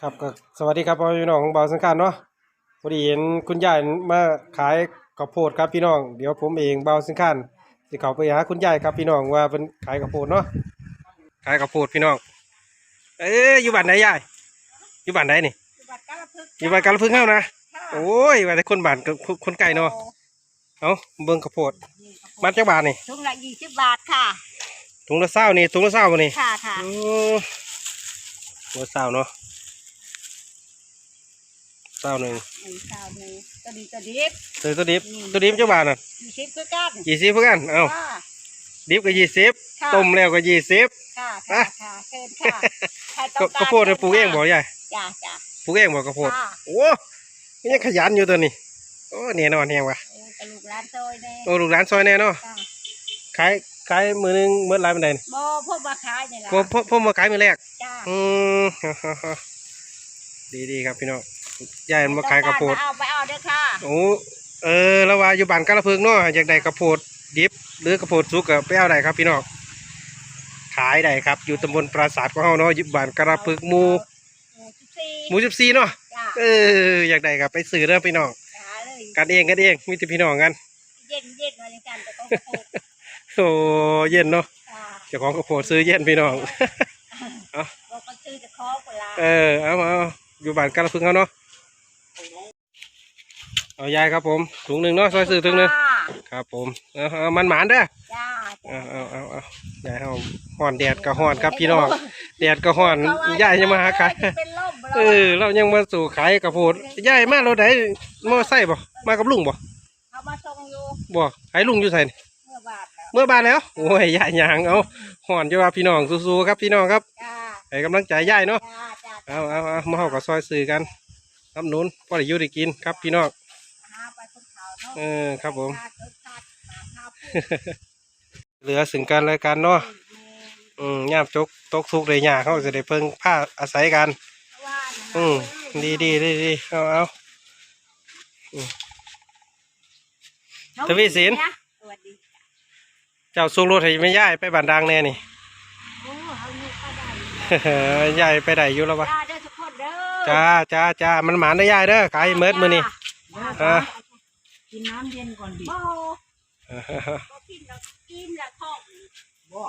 ครับก็สวัสดีครับพ่อแม่พี่น้องของเบาสังขารเนาะพอดีเห็นคุณยายมาขายข้าวโพดครับพี่น้อง เดี๋ยวผมเองเบาสังขารสิเขาไปหาคุณยายครับพี่น้องว่าเป็นขายข้าวโพดเนาะขายข้าวโพดพี่น้อง เอ้ยอยู่บ้านไหนยายอยู่บ้านไหนนี่บัตรกาลพึกษ์อยู่บ้านกาลพึ่งเฮานะค่ะโอ้ยว่าแต่คนบ้านกับคนไก่เนาะเอาเบิ่งข้าวโพดมัดจักบาทนี่ถุงละยี่สิบบาทค่ะถุงละเศร้านี่ถุงละเศร้าบ่นี่ค่ะค่ะโอ้ถุงละเศร้าเนาะ เศร้าหนึ่งหนึ่งสาวหนึ่งตัวดีตัวดิบเจอตัวดิบตัวดิบจักบาทน่ะยี่สิบคือกันยี่สิบเพื่อนเอ้าค่ะ ดิบก็ยี่สิบค่ะ ต้มแล้วก็ยี่สิบ ค่ะค่ะค่ะเชิญค่ะใครต้ก็องารข้าวโพดเนี่ยปลูกเองบ่ยายจ้าจ้า ปลูกเองบ่ข้าวโพดค่ะ โอ้มันยังขยันอยู่ตัวนี้โอ้เนี่ยนอนแฮงว่ะโอ้กระลูกร้านซอยแน่โอ้ลูกหลานซอยแน่เนาะจ้าขายขายมือหนึงเมื่อไรเป็นไดนี่บ่พวกมาขายนี่ล่ะพ่อพ่อพ่อมาขายมือแรกจ้าอืม ดีดีครับพี่น้อง ยายมาขายข้าวโพดต้องกรมาเอาไปเอาเด้อค่ะโอ้เออแล้วว่าอยู่บ้านกระเพิงเนาะอยากได้ข้าวโพดดิบหรือข้าวโพดสุกก็ไปเอาได้ครับพี่น้องขายได้ครับ อยู่ตำบลปราสาทของเฮาเนาะอยู่บ้านกระเพิงหมู่หมู่สิบสี่หมู่สิบสี่เนาะจ้าเอออยากได้ครับไปซื้อเด้อพี่น้องหาเลยกันเองกันเองมีแต่พี่น้องกันเย็นเย็นมาอย่างกันแต่ต้องกระโปดโอ้เย็นเนาะจ้าเจ้าของข้าวโพดซื้อเย็นพี่น้องบอกก็ซื้อจะคอคนละเออเอาเอาอยู่บ้านกระเพิงเขาเนาะ เอายายครับผมถุงหนึ่งเนาะซอยซื้อถุงหนึ่งจ้าครับผมเอาเอามันหมานเด้อจ้าเอาเอาเอาเอายายเอาห่อนแดดก็ห่อนครับพี่น้องแดดก็ห่อนยายยังมาหาขายเป็นลมเออเรายังมาสู่ขายกระโพดยายมาเราไหนมอไซค์บ่มากับลุงบ่เอามาส่งอยู่บ่ให้ลุงอยู่ไสนี่เมื่อบาทแล้วเมื่อบ้านแล้วโอ้ยยายยางเอาห่อนจะว่าพี่น้องสู้ๆครับพี่น้องครับจ้าให้กำลังใจยายเนาะ จ้าจ้า เอาเอาเอามาเฮากับซอยซื้อกันน้ำหนุนพอได้อยู่ได้กินครับพี่น้องหาไปคน เขาเนาะเออครับผมข้าวรสชาติหาข้าวปูเหลือสิ่งกันและกันเนาะอืมยามจกตกทุกข์ได้ยากเขาจะได้เพิ่งผ้าอาศัยกันว่าอืมดีดีดีดีเอาเอาทวีสินสวัสดีเจ้าสูงรถให้ไม่ย่ายไปบันดังแน่นี่โอ้เอาลูกก็ได้ย่ายไปไหนอยู่แล้ววะจ้าเด้อทุกคนเด้อจ้าจ้าจ้ามันหมานได้ย่ายเด้อขายเมิดมือนี่จ้าอ่า กินน้ำเย็นก่อนดิบ่บ่กินแล้วกินแล้วท้องบ่